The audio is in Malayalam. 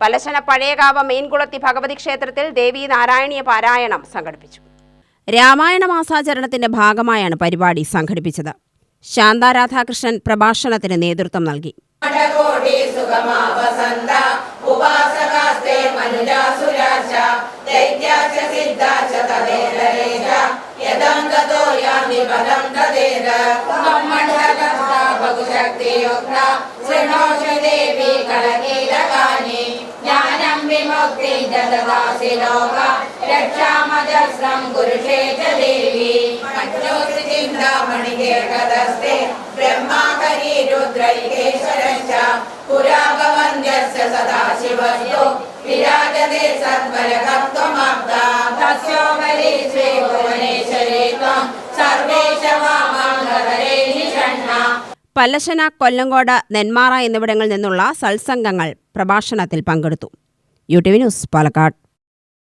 പലശന പഴയകാവ മെയിൻകുളത്തി ഭഗവതി ക്ഷേത്രത്തിൽ ദേവി നാരായണീയ പാരായണം സംഘടിപ്പിച്ചു. രാമായണ മാസാചരണത്തിന്റെ ഭാഗമായാണ് പരിപാടി സംഘടിപ്പിച്ചത്. ശാന്ത രാധാകൃഷ്ണൻ പ്രഭാഷണത്തിന് നേതൃത്വം നൽകി. ജ്ഞാനം ദദാസി ലോക രക്ഷാമജസ്രം കുരുഷേ ച ദേവി മഞ്ജോതി ചിന്താമണികേകദസ്തേ ബ്രഹ്മാകരി രുദ്രൈകേശ്വരശ്ച പുരാഭവന്യസ്യ സദാശിവസ്തു. വിരാജതേ സത്വരകത്വമാപ്ത തസ്യോപരി ശ്രീ ഭുവനേശ്വരേ ത്വം. സർവേശ പല്ലശന കൊല്ലങ്കോട് നെന്മാറ എന്നിവിടങ്ങളിൽ നിന്നുള്ള സത്സംഗങ്ങൾ പ്രഭാഷണത്തിൽ പങ്കെടുത്തു. UTV news పాలకాట్